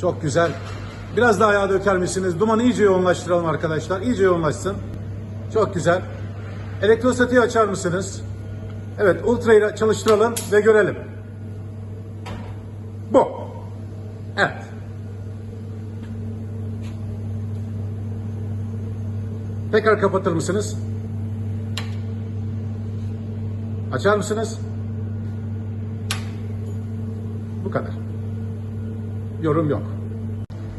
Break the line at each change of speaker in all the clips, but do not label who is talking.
Çok güzel. Biraz daha yağ döker misiniz? Dumanı iyice yoğunlaştıralım arkadaşlar. İyice yoğunlaşsın. Çok güzel. Elektrostatiği açar mısınız? Evet, ultrayı çalıştıralım ve görelim. Bu. Evet. Tekrar kapatır mısınız? Açar mısınız? Bu kadar. Yorum yok.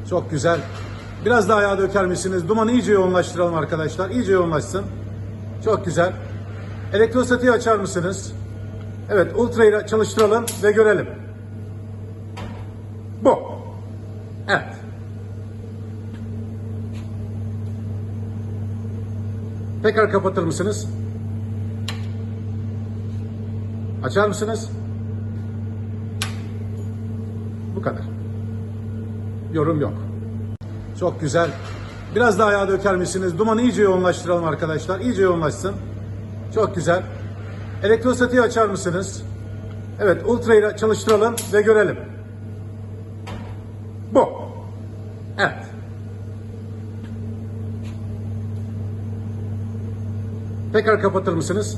Çok güzel. Biraz daha yağ döker misiniz? Dumanı iyice yoğunlaştıralım arkadaşlar. İyice yoğunlaşsın. Çok güzel. Elektrostatiği açar mısınız? Evet, ultrayı çalıştıralım ve görelim. Bu. Evet. Tekrar kapatır mısınız? Açar mısınız? Bu kadar. Yorum yok. Çok güzel. Biraz daha yağ döker misiniz? Dumanı iyice yoğunlaştıralım arkadaşlar. İyice yoğunlaşsın. Çok güzel. Elektrostatiği açar mısınız? Evet, ultrayı çalıştıralım ve görelim. Bu. Evet. Tekrar kapatır mısınız?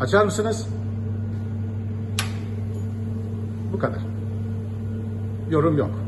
Açar mısınız? Bu kadar. Yorum yok.